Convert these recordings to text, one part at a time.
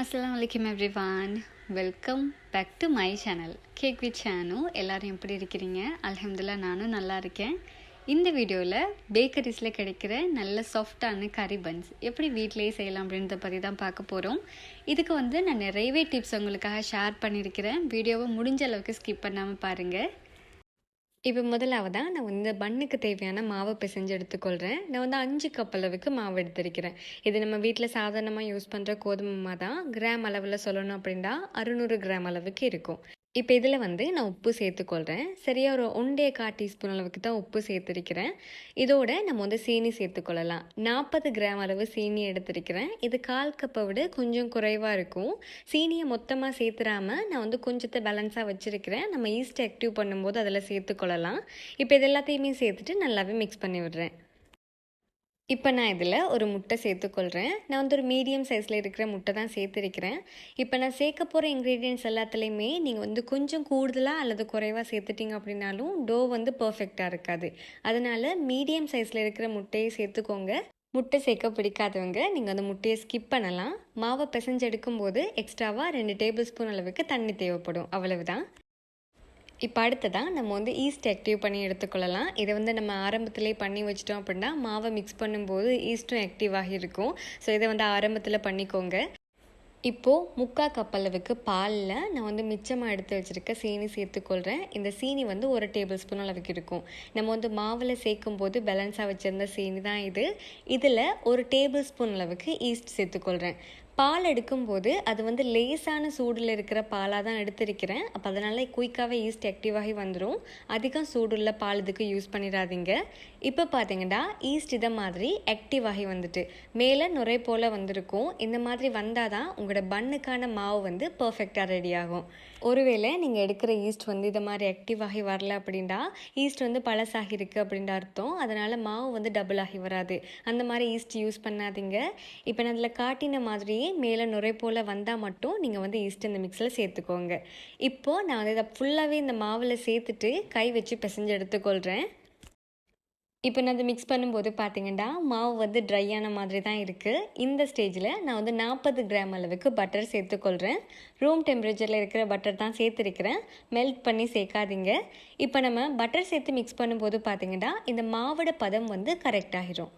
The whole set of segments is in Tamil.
அஸ்லாம் வலைக்கம் everyone welcome back to my channel cake with Shenu எல்லோரும் எப்படி இருக்கிறீங்க? அலமதுல்லா நானும் நல்லா இருக்கேன். இந்த வீடியோவில் பேக்கரிஸில் கிடைக்கிற நல்ல சாஃப்டான கறி பன்ஸ் எப்படி வீட்டிலேயே செய்யலாம் அப்படின்றத பற்றி தான் பார்க்க போகிறோம் இதுக்கு வந்து நான் நிறையவே டிப்ஸ் உங்களுக்காக ஷேர் பண்ணியிருக்கிறேன். வீடியோவை முடிஞ்ச அளவுக்கு ஸ்கிப் பண்ணாமல் பாருங்கள் இப்போ முதலாவதாக நான் வந்து பண்ணுக்கு தேவையான மாவை பிசைஞ்சு எடுத்துக்கொள்கிறேன் நான் வந்து அஞ்சு கப் அளவுக்கு மாவு எடுத்திருக்கிறேன். இது நம்ம வீட்டில் சாதாரணமாக யூஸ் பண்ணுற கோதுமை தான் கிராம் அளவில் சொல்லணும் அப்படின்னா அறுநூறு கிராம் அளவுக்கு இருக்கும். இப்போ இதில் வந்து நான் உப்பு சேர்த்துக்கொள்கிறேன் சரியாக ஒரு ஒன்றே கால் டீஸ்பூன் அளவுக்கு தான் உப்பு சேர்த்துருக்கிறேன். இதோட நம்ம வந்து சீனி சேர்த்துக்கொள்ளலாம். நாற்பது கிராம் அளவு சீனி எடுத்திருக்கிறேன். இது கால் கப்பை விட கொஞ்சம் குறைவாக இருக்கும். சீனியை மொத்தமாக சேர்த்துறாமல் நான் வந்து கொஞ்சத்தை பேலன்ஸாக வச்சுருக்கிறேன். நம்ம ஈஸ்ட் ஆக்டிவ் பண்ணும்போது அதில் சேர்த்துக்கொள்ளலாம். இப்போ இது எல்லாத்தையுமே சேர்த்துட்டு நல்லாவே மிக்ஸ் பண்ணி விடுறேன். இப்போ நான் இதில் ஒரு முட்டை சேர்த்துக்கொள்கிறேன் நான் வந்து ஒரு மீடியம் சைஸில் இருக்கிற முட்டை தான் சேர்த்துருக்கிறேன். இப்போ நான் சேர்க்க போகிற இன்க்ரீடியன்ஸ் எல்லாத்துலேயுமே நீங்கள் வந்து கொஞ்சம் கூடுதலாக அல்லது குறைவாக சேர்த்துட்டிங்க அப்படின்னாலும் டோ வந்து பர்ஃபெக்டாக இருக்காது. அதனால் மீடியம் சைஸில் இருக்கிற முட்டையை சேர்த்துக்கோங்க. முட்டை சேர்க்க பிடிக்காதவங்க நீங்கள் அந்த முட்டையை ஸ்கிப் பண்ணலாம். மாவை பிசைஞ்சு எடுக்கும்போது எக்ஸ்ட்ராவாக ரெண்டு டேபிள் ஸ்பூன் அளவுக்கு தண்ணி தேவைப்படும். அவ்வளவுதான். இப்போ அடுத்ததான் நம்ம வந்து ஈஸ்ட் ஆக்டிவ் பண்ணி எடுத்துக்கொள்ளலாம். இதை வந்து நம்ம ஆரம்பத்திலே பண்ணி வச்சிட்டோம் அப்படின்னா மாவை மிக்ஸ் பண்ணும்போது ஈஸ்ட்டும் ஆக்டிவ் இருக்கும். ஸோ இதை வந்து ஆரம்பத்தில் பண்ணிக்கோங்க. இப்போது முக்கால் கப் அளவுக்கு பாலில் நான் வந்து மிச்சமாக எடுத்து வச்சுருக்க சீனி சேர்த்துக்கொள்கிறேன் இந்த சீனி வந்து ஒரு டேபிள் ஸ்பூன் அளவுக்கு இருக்கும். நம்ம வந்து மாவில் சேர்க்கும் போது பேலன்ஸாக வச்சுருந்த சீனி தான் இது. இதில் ஒரு டேபிள் ஸ்பூன் அளவுக்கு ஈஸ்ட் சேர்த்துக்கொள்கிறேன் பால் எடுக்கும்போது அது வந்து லேசான சூடில் இருக்கிற பாலாக தான் எடுத்திருக்கிறேன். அப்போ அதனால் குயிக்காகவே ஈஸ்ட் ஆக்டிவாகி வந்துடும் அதிகம் சூடுள்ள பால் இதுக்கு யூஸ் பண்ணிடாதீங்க. இப்போ பார்த்தீங்கன்னா ஈஸ்ட் இதை மாதிரி ஆக்டிவாகி வந்துட்டு. மேலே நுரை போல் வந்திருக்கும். இந்த மாதிரி வந்தால் தான் உங்களோட பண்ணுக்கான மாவு வந்து பர்ஃபெக்டாக ரெடி ஆகும். ஒருவேளை நீங்கள் எடுக்கிற ஈஸ்ட் வந்து இதை மாதிரி ஆக்டிவ் ஆகி வரல அப்படின்னா ஈஸ்ட் வந்து பழசாகி இருக்குது அப்படின்ற அர்த்தம். அதனால் மாவு வந்து டபுள் ஆகி வராது. அந்த மாதிரி ஈஸ்ட் யூஸ் பண்ணாதீங்க. இப்போ நான் அதில் காட்டின மாதிரியே மேலே நுரை போல் வந்தால் மட்டும் நீங்கள் வந்து ஈஸ்ட் இந்த மிக்ஸில் சேர்த்துக்கோங்க. இப்போது நான் வந்து இதை ஃபுல்லாகவே இந்த மாவில் சேர்த்துட்டு கை வச்சு பிசைஞ்சு எடுத்துக்கொள்கிறேன் இப்போ நான் அதை மிக்ஸ் பண்ணும்போது பார்த்தீங்கன்னா மாவு வந்து ட்ரையான மாதிரி தான் இருக்குது இந்த ஸ்டேஜில் நான் வந்து நாற்பது கிராம் அளவுக்கு பட்டர் சேர்த்துக்கொள்கிறேன் ரூம் டெம்பரேச்சரில் இருக்கிற பட்டர் தான் சேர்த்துருக்கிறேன். மெல்ட் பண்ணி சேர்க்காதீங்க. இப்போ நம்ம பட்டர் சேர்த்து மிக்ஸ் பண்ணும்போது பார்த்தீங்கன்னா இந்த மாவோட பதம் வந்து கரெக்ட் ஆகிரும்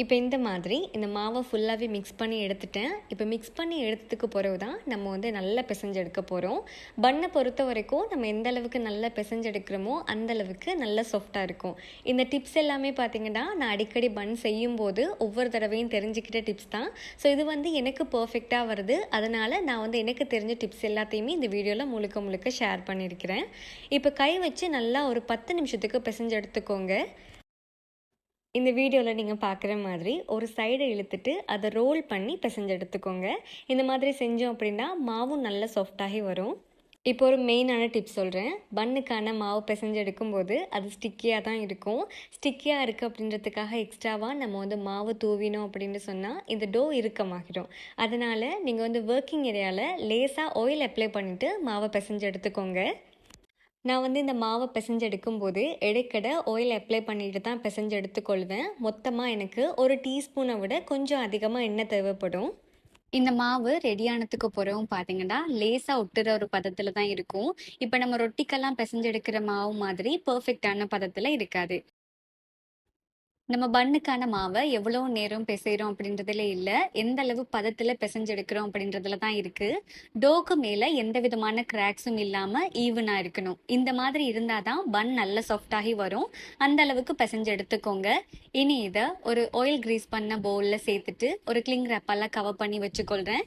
இப்போ இந்த மாதிரி இந்த மாவை ஃபுல்லாகவே மிக்ஸ் பண்ணி எடுத்துட்டேன். இப்போ மிக்ஸ் பண்ணி எடுத்ததுக்கு பிறகு தான் நம்ம வந்து நல்லா பிசைஞ்சு எடுக்க போகிறோம் பண்ணை பொறுத்த வரைக்கும் நம்ம எந்த அளவுக்கு நல்லா பிசைஞ்சு எடுக்கிறோமோ அந்த அளவுக்கு நல்ல சாஃப்டாக இருக்கும். இந்த டிப்ஸ் எல்லாமே பார்த்தீங்கன்னா நான் அடிக்கடி பன் செய்யும்போது ஒவ்வொரு தடவையும் தெரிஞ்சுக்கிட்ட டிப்ஸ் தான். ஸோ இது வந்து எனக்கு பர்ஃபெக்டாக வருது. அதனால் நான் வந்து எனக்கு தெரிஞ்ச டிப்ஸ் எல்லாத்தையுமே இந்த வீடியோவில் முழுக்க முழுக்க ஷேர் பண்ணியிருக்கிறேன். இப்போ கை வச்சு நல்லா ஒரு பத்து நிமிஷத்துக்கு பிசைஞ்சு எடுத்துக்கோங்க. இந்த வீடியோவில் நீங்கள் பார்க்குற மாதிரி ஒரு சைடை இழுத்துட்டு அதை ரோல் பண்ணி பிசைஞ்சு எடுத்துக்கோங்க. இந்த மாதிரி செஞ்சோம் அப்படின்னா மாவும் நல்ல சாஃப்டாகி வரும். இப்போ ஒரு மெயினான டிப்ஸ் சொல்கிறேன் பண்ணுக்கான மாவு பிசைஞ்சு எடுக்கும்போது அது ஸ்டிக்கியாக தான் இருக்கும். ஸ்டிக்கியாக இருக்குது அப்படின்றதுக்காக எக்ஸ்ட்ராவாக நம்ம வந்து மாவு தூவினோம் அப்படின்னு சொன்னால் இந்த டோ இறுக்கமாகிடும். அதனால் நீங்கள் வந்து ஒர்க்கிங் ஏரியாவில் லேசாக ஆயில் அப்ளை பண்ணிவிட்டு மாவை பிசைஞ்சு எடுத்துக்கோங்க. நான் வந்து இந்த மாவை பிசைஞ்செடுக்கும்போது இடைக்கடை ஆயில் அப்ளை பண்ணிட்டு தான் பிசைஞ்செடுத்துக்கொள்வேன். மொத்தமாக எனக்கு ஒரு டீஸ்பூனை விட கொஞ்சம் அதிகமாக எண்ணெய் தேவைப்படும். இந்த மாவு ரெடியானதுக்கு பிறகும் பார்த்தீங்கன்னா லேசாக ஒட்டுற ஒரு பதத்தில் தான் இருக்கும். இப்போ நம்ம ரொட்டிக்கெல்லாம் பிசைஞ்செடுக்கிற மாவு மாதிரி பர்ஃபெக்டான பதத்தில் இருக்காது. நம்ம பண்ணுக்கான மாவை எவ்வளோ நேரம் பிசைகிறோம் அப்படின்றதுல இல்லை எந்த அளவு பதத்தில் பிசைஞ்செடுக்கிறோம் அப்படின்றதுல தான் இருக்கு. டோக்கு மேலே எந்த விதமான கிராக்ஸும் இல்லாமல் ஈவனாக இருக்கணும். இந்த மாதிரி இருந்தால் தான் பன் நல்ல சாஃப்டாகி வரும். அந்த அளவுக்கு பிசைஞ்சு எடுத்துக்கோங்க. இனி இதை ஒரு ஆயில் கிரீஸ் பண்ண பவுலில் சேர்த்துட்டு ஒரு கிளிங் ரப்பெல்லாம் கவர் பண்ணி வச்சுக்கொள்கிறேன்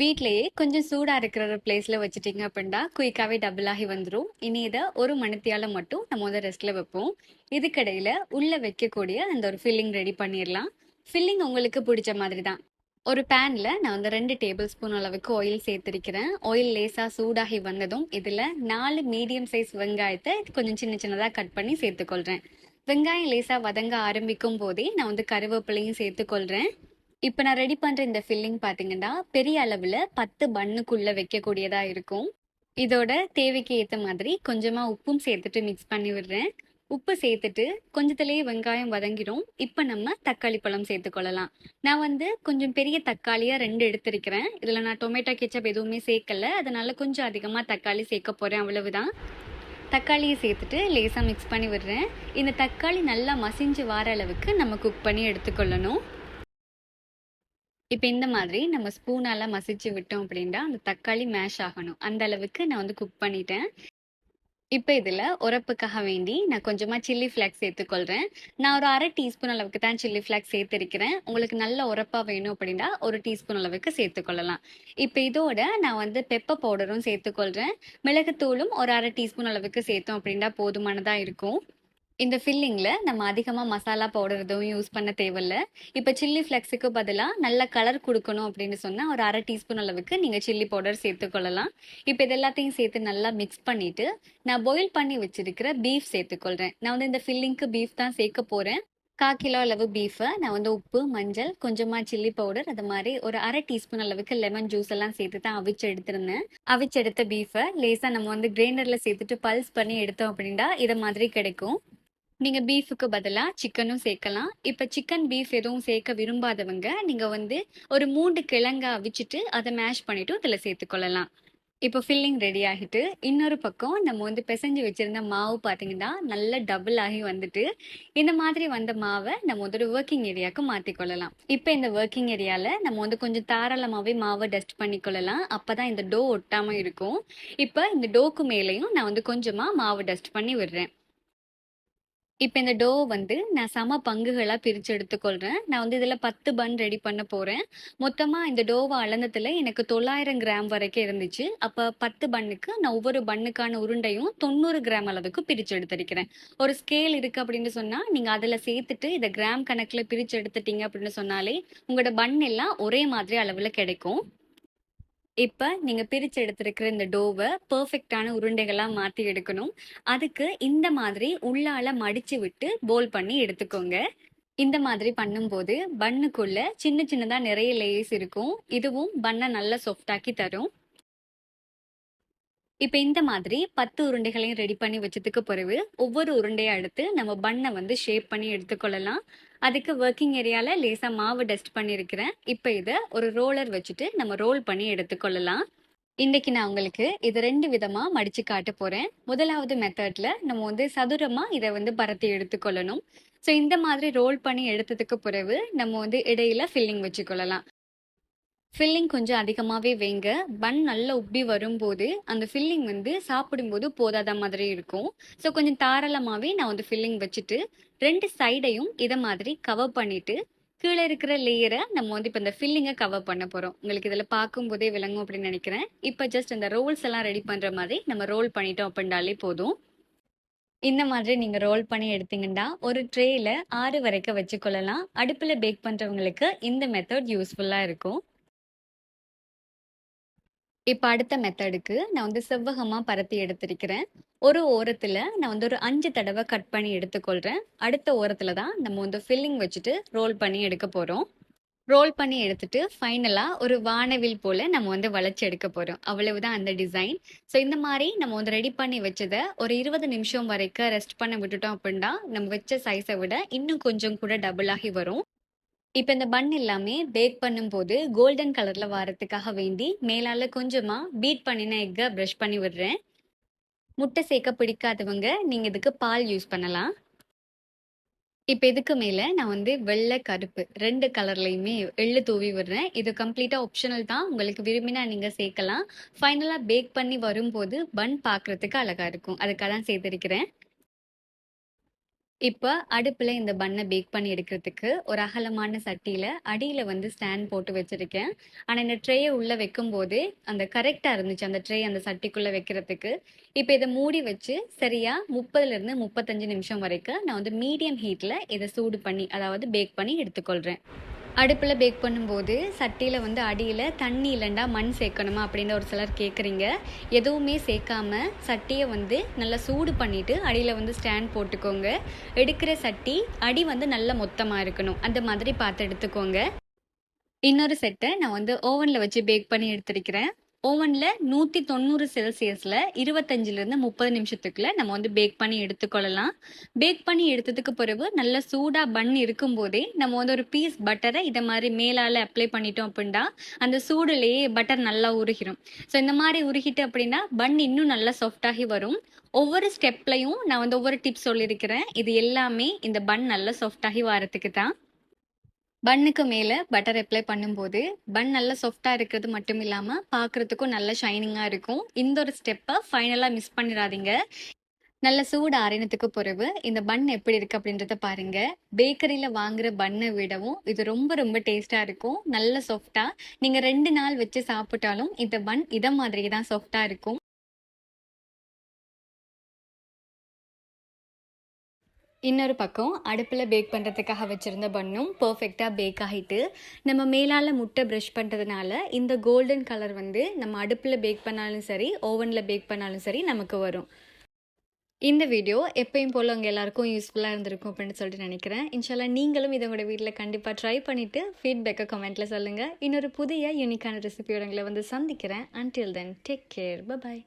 வீட்லேயே கொஞ்சம் சூடாக இருக்கிற ஒரு பிளேஸில் வச்சுட்டிங்க அப்படின்னா குயிக்காகவே டபுள் ஆகி வந்துடும் இனி இதை ஒரு மணித்தியால மட்டும் நம்ம வந்து ரெஸ்ட்டில் வைப்போம். இதுக்கடையில் உள்ளே வைக்கக்கூடிய அந்த ஒரு ஃபில்லிங் ரெடி பண்ணிடலாம். ஃபில்லிங் உங்களுக்கு பிடிச்ச மாதிரி தான். ஒரு பேனில் நான் வந்து ரெண்டு டேபிள் ஸ்பூன் அளவுக்கு ஆயில் சேர்த்துருக்கிறேன். ஆயில் லேசாக சூடாகி வந்ததும் இதில் நாலு மீடியம் சைஸ் வெங்காயத்தை கொஞ்சம் சின்ன சின்னதாக கட் பண்ணி சேர்த்துக்கொள்கிறேன் வெங்காயம் லேசாக வதங்க ஆரம்பிக்கும் போதே நான் வந்து கருவேப்பிலையும் சேர்த்துக்கொள்கிறேன் இப்போ நான் ரெடி பண்ணுற இந்த ஃபில்லிங் பார்த்தீங்கன்னா பெரிய அளவில் பத்து பண்ணுக்குள்ளே வைக்கக்கூடியதாக இருக்கும். இதோட தேவைக்கு ஏற்ற மாதிரி கொஞ்சமாக உப்பும் சேர்த்துட்டு மிக்ஸ் பண்ணி விடுறேன். உப்பு சேர்த்துட்டு கொஞ்சத்துலேயே வெங்காயம் வதங்கிடும். இப்போ நம்ம தக்காளி பழம் சேர்த்துக்கொள்ளலாம் நான் வந்து கொஞ்சம் பெரிய தக்காளியாக ரெண்டு எடுத்திருக்கிறேன். இதில் நான் டொமேட்டோ கெச்சப் எதுவுமே சேர்க்கல. அதனால கொஞ்சம் அதிகமாக தக்காளி சேர்க்க போகிறேன் அவ்வளவுதான். தக்காளியை சேர்த்துட்டு லேசாக மிக்ஸ் பண்ணி விடுறேன். இந்த தக்காளி நல்லா மசிஞ்சு வர அளவுக்கு நம்ம குக் பண்ணி எடுத்துக்கொள்ளணும் இப்போ இந்த மாதிரி நம்ம ஸ்பூனால மசிச்சு விட்டோம் அப்படின்னா அந்த தக்காளி மேஷ் ஆகணும். அந்த அளவுக்கு நான் வந்து குக் பண்ணிட்டேன். இப்போ இதில் உரப்புக்காக வேண்டி நான் கொஞ்சமாக சில்லி ஃப்ளாக்ஸ் சேர்த்துக்கொள்கிறேன் நான் ஒரு அரை டீஸ்பூன் அளவுக்கு தான் சில்லி ஃப்ளாக்ஸ் சேர்த்துருக்கிறேன். உங்களுக்கு நல்ல உரப்பாக வேணும் அப்படின்னா ஒரு டீஸ்பூன் அளவுக்கு சேர்த்துக்கொள்ளலாம். இப்போ இதோட நான் வந்து பெப்பர் பவுடரும் சேர்த்துக்கொள்கிறேன் மிளகுத்தூளும் ஒரு அரை டீஸ்பூன் அளவுக்கு சேர்த்தோம் அப்படின்னா போதுமானதாக இருக்கும். இந்த ஃபில்லிங்கில் நம்ம அதிகமாக மசாலா பவுடர் எதுவும் யூஸ் பண்ண தேவையில்ல. இப்போ சில்லி ஃப்ளெக்ஸுக்கு பதிலாக நல்ல கலர் கொடுக்கணும் அப்படின்னு சொன்னால் ஒரு அரை டீஸ்பூன் அளவுக்கு நீங்கள் சில்லி பவுடர் சேர்த்துக்கொள்ளலாம் இப்போ இது எல்லாத்தையும் சேர்த்து நல்லா மிக்ஸ் பண்ணிவிட்டு நான் பாயில் பண்ணி வச்சிருக்கிற பீஃப் சேர்த்துக்கொள்கிறேன் நான் வந்து இந்த ஃபில்லிங்க்கு பீஃப் தான் சேர்க்க போகிறேன் கால் கிலோ அளவு பீஃபை நான் வந்து உப்பு மஞ்சள் கொஞ்சமாக சில்லி பவுடர் அது மாதிரி ஒரு அரை டீஸ்பூன் அளவுக்கு லெமன் ஜூஸ் எல்லாம் சேர்த்து தான் அவிச்சு எடுத்திருந்தேன். அவிச்சு எடுத்த பீஃபை லேசாக நம்ம வந்து கிரைண்டரில் சேர்த்துட்டு பல்ஸ் பண்ணி எடுத்தோம் அப்படின்னா இதை மாதிரி கிடைக்கும். நீங்கள் பீஃபுக்கு பதிலாக சிக்கனும் சேர்க்கலாம். இப்போ சிக்கன் பீஃப் எதுவும் சேர்க்க விரும்பாதவங்க நீங்கள் வந்து ஒரு மூன்று கிழங்கா அவிச்சிட்டு அதை மேஷ் பண்ணிவிட்டு இதில் சேர்த்துக்கொள்ளலாம். இப்போ ஃபில்லிங் ரெடி ஆகிட்டு இன்னொரு பக்கம் நம்ம வந்து பிசைஞ்சு வச்சுருந்த மாவு பார்த்தீங்கன்னா நல்ல டபுள் ஆகி வந்துட்டு இந்த மாதிரி வந்த மாவை நம்ம வந்து ஒரு ஒர்க்கிங் ஏரியாவுக்கு மாற்றிக்கொள்ளலாம் இப்போ இந்த ஒர்க்கிங் ஏரியாவில் நம்ம வந்து கொஞ்சம் தாராளமாகவே மாவை டஸ்ட் பண்ணிக்கொள்ளலாம். அப்போ தான் இந்த டோ ஒட்டாமல் இருக்கும். இப்போ இந்த டோக்கு மேலேயும் நான் வந்து கொஞ்சமாக மாவு டஸ்ட் பண்ணி விடுறேன். இப்போ இந்த டோ வந்து நான் சம பங்குகளாக பிரித்து எடுத்துக்கொள்கிறேன் நான் வந்து இதில் பத்து பன் ரெடி பண்ண போகிறேன் மொத்தமாக இந்த டோவை அளந்ததில் எனக்கு தொள்ளாயிரம் கிராம் வரைக்கும் இருந்துச்சு. அப்போ பத்து பண்ணுக்கு நான் ஒவ்வொரு பண்ணுக்கான உருண்டையும் தொண்ணூறு கிராம் அளவுக்கு பிரித்து எடுத்திருக்கிறேன். ஒரு ஸ்கேல் இருக்குது அப்படின்னு சொன்னால் நீங்கள் அதில் சேர்த்துட்டு இதை கிராம் கணக்கில் பிரித்து எடுத்துட்டீங்க அப்படின்னு சொன்னாலே உங்களோட பன் எல்லாம் ஒரே மாதிரி அளவில் கிடைக்கும். இப்போ நீங்கள் பிரிச்சு எடுத்திருக்கிற இந்த டோவை பெர்ஃபெக்டான உருண்டைகளாக மாற்றி எடுக்கணும். அதுக்கு இந்த மாதிரி உள்ளால மடித்து விட்டு போல் பண்ணி எடுத்துக்கோங்க. இந்த மாதிரி பண்ணும்போது பண்ணுக்குள்ள சின்ன சின்னதாக நிறைய லேயர்ஸ் இருக்கும். இதுவும் பண்ணை நல்லா சாஃப்டாக்கி தரும். இப்போ இந்த மாதிரி பத்து உருண்டைகளையும் ரெடி பண்ணி வச்சதுக்கு பிறகு ஒவ்வொரு உருண்டையை எடுத்து நம்ம பண்ணை வந்து ஷேப் பண்ணி எடுத்துக்கொள்ளலாம். அதுக்கு ஒர்க்கிங் ஏரியாவில் லேசாக மாவு டஸ்ட் பண்ணியிருக்கிறேன். இப்போ இதை ஒரு ரோலர் வச்சுட்டு நம்ம ரோல் பண்ணி எடுத்துக்கொள்ளலாம். இன்றைக்கி நான் உங்களுக்கு இது ரெண்டு விதமாக மடித்து காட்ட போகிறேன் முதலாவது மெத்தடில் நம்ம வந்து சதுரமாக இதை வந்து பரத்தி எடுத்துக்கொள்ளணும். ஸோ இந்த மாதிரி ரோல் பண்ணி எடுத்ததுக்கு பிறகு நம்ம வந்து இடையில ஃபில்லிங் வச்சுக்கொள்ளலாம். ஃபில்லிங் கொஞ்சம் அதிகமாகவே வைங்க. பன் நல்லா உப்பி வரும்போது அந்த ஃபில்லிங் வந்து சாப்பிடும்போது போதாத மாதிரி இருக்கும். ஸோ கொஞ்சம் தாராளமாகவே நான் வந்து ஃபில்லிங் வச்சுட்டு ரெண்டு சைடையும் இதை மாதிரி கவர் பண்ணிவிட்டு கீழே இருக்கிற லேயரை நம்ம வந்து இப்போ இந்த ஃபில்லிங்கை கவர் பண்ண போகிறோம் உங்களுக்கு இதில் பார்க்கும்போதே விளங்கும் அப்படின்னு நினைக்கிறேன். இப்போ ஜஸ்ட் இந்த ரோல்ஸ் எல்லாம் ரெடி பண்ணுற மாதிரி நம்ம ரோல் பண்ணிட்டோம் அப்படின்றாலே போதும். இந்த மாதிரி நீங்கள் ரோல் பண்ணி எடுத்தீங்கன்னா ஒரு ட்ரேயில் ஆறு வரைக்கும் வச்சுக்கொள்ளலாம். அடுப்பில் பேக் பண்ணுறவங்களுக்கு இந்த மெத்தட் யூஸ்ஃபுல்லாக இருக்கும். இப்போ அடுத்த மெத்தடுக்கு நான் வந்து செவ்வகமாக பரத்தி எடுத்திருக்கிறேன். ஒரு ஓரத்தில் நான் வந்து ஒரு அஞ்சு தடவை கட் பண்ணி எடுத்துக்கொள்கிறேன் அடுத்த ஓரத்தில் தான் நம்ம வந்து ஃபில்லிங் வச்சுட்டு ரோல் பண்ணி எடுக்க போகிறோம் ரோல் பண்ணி எடுத்துட்டு ஃபைனலாக ஒரு வானவில் போல் நம்ம வந்து வளைச்சி எடுக்க போகிறோம் அவ்வளவுதான் அந்த டிசைன் ஸோ இந்த மாதிரி நம்ம வந்து ரெடி பண்ணி வச்சதை ஒரு இருபது நிமிஷம் வரைக்கும் ரெஸ்ட் பண்ண விட்டுட்டோம் அப்படின்னா நம்ம வச்ச சைஸை விட இன்னும் கொஞ்சம் கூட டபுள் ஆகி வரும். இப்போ இந்த பன் எல்லாமே பேக் பண்ணும்போது கோல்டன் கலரில் வரத்துக்காக வேண்டி மேலால் கொஞ்சமாக பீட் பண்ணின எக்கை ப்ரஷ் பண்ணி விடுறேன். முட்டை சேர்க்க பிடிக்காதவங்க நீங்கள் இதுக்கு பால் யூஸ் பண்ணலாம். இப்போ இதுக்கு மேலே நான் வந்து வெள்ளை கருப்பு ரெண்டு கலர்லையுமே எள்ளு தூவி விடுறேன். இது கம்ப்ளீட்டாக ஆப்ஷனல் தான். உங்களுக்கு விரும்பினா நீங்கள் சேர்க்கலாம். ஃபைனலாக பேக் பண்ணி வரும்போது பன் பார்க்குறதுக்கு அழகாக இருக்கும். அதுக்காக தான் சேர்த்துருக்கிறேன். இப்போ அடுப்பில் இந்த பன்னை பேக் பண்ணி எடுக்கிறதுக்கு ஒரு அகலமான சட்டியில் அடியில் வந்து ஸ்டாண்ட் போட்டு வச்சுருக்கேன். ஆனால் இந்த ட்ரேயை உள்ளே வைக்கும்போது அந்த கரெக்டாக இருந்துச்சு. அந்த ட்ரே அந்த சட்டிக்குள்ளே வைக்கிறதுக்கு. இப்போ இதை மூடி வச்சு சரியாக முப்பதுலேருந்து முப்பத்தஞ்சு நிமிஷம் வரைக்கும் நான் வந்து மீடியம் ஹீட்டில் இதை சூடு பண்ணி அதாவது பேக் பண்ணி எடுத்துக்கொள்கிறேன் அடுப்பில் பேக் பண்ணும்போது சட்டியில் வந்து அடியில் தண்ணி இல்லைண்டா மண் சேர்க்கணுமா அப்படின்னு ஒரு சிலர் கேட்குறீங்க எதுவுமே சேர்க்காம சட்டியை வந்து நல்லா சூடு பண்ணிவிட்டு அடியில் வந்து ஸ்டாண்ட் போட்டுக்கோங்க. எடுக்கிற சட்டி அடி வந்து நல்ல மொத்தமாக இருக்கணும். அந்த மாதிரி பார்த்து எடுத்துக்கோங்க. இன்னொரு செட்டை நான் வந்து ஓவனில் வச்சு பேக் பண்ணி எடுத்திருக்கிறேன். ஓவனில் நூற்றி தொண்ணூறு செல்சியஸில் இருபத்தஞ்சிலேருந்து முப்பது நிமிஷத்துக்குள்ள நம்ம வந்து பேக் பண்ணி எடுத்துக்கொள்ளலாம். பேக் பண்ணி எடுத்ததுக்கு பிறகு நல்ல சூடாக பன் இருக்கும்போதே நம்ம வந்து ஒரு பீஸ் பட்டரை இதை மாதிரி மேலால் அப்ளை பண்ணிட்டோம் அப்படின்னா அந்த சூடுலேயே பட்டர் நல்லா உருகிடும் ஸோ இந்த மாதிரி உருகிட்டு அப்படின்னா பன் இன்னும் நல்லா சாஃப்டாகி வரும். ஒவ்வொரு ஸ்டெப்லையும் நான் வந்து ஒவ்வொரு டிப்ஸ் சொல்லியிருக்கிறேன். இது எல்லாமே இந்த பன் நல்லா சாஃப்டாகி வரத்துக்கு தான். பன்னுக்கு மேலே பட்டர் அப்ளை பண்ணும்போது பன் நல்லா சாஃப்டாக இருக்கிறது மட்டும் இல்லாமல் பார்க்குறதுக்கும் நல்ல ஷைனிங்காக இருக்கும். இந்த ஒரு ஸ்டெப்பை ஃபைனலாக மிஸ் பண்ணிடாதீங்க. நல்ல சூடு ஆறினத்துக்கு பிறகு இந்த பன் எப்படி இருக்கு அப்படின்றத பாருங்க. பேக்கரியில் வாங்குற பன்னை விடவும் இது ரொம்ப ரொம்ப டேஸ்டா இருக்கும். நல்ல சாஃப்டா நீங்கள் ரெண்டு நாள் வச்சு சாப்பிட்டாலும் இந்த பன் இதை மாதிரி தான் சாஃப்டா இருக்கும். இன்னொரு பக்கம் அடுப்பில் பேக் பண்ணுறதுக்காக வச்சுருந்த பன்னும் பர்ஃபெக்டாக பேக் ஆகிட்டு நம்ம மேலால் முட்டை ப்ரஷ் பண்ணுறதுனால இந்த கோல்டன் கலர் வந்து நம்ம அடுப்பில் பேக் பண்ணாலும் சரி ஓவனில் பேக் பண்ணாலும் சரி நமக்கு வரும். இந்த வீடியோ எப்பயும் போல் உங்கள் எல்லாருக்கும் யூஸ்ஃபுல்லாக இருந்திருக்கும் அப்படின்னு சொல்லிட்டு நினைக்கிறேன். இன்ஷால்லா நீங்களும் இதை உங்களோட வீட்டில் கண்டிப்பாக ட்ரை பண்ணிவிட்டு ஃபீட்பேக்கை கமெண்ட்டில் சொல்லுங்கள் இன்னொரு புதிய யூனிக்கான ரெசிபியோட உங்களை வந்து சந்திக்கிறேன். Until then take care bye bye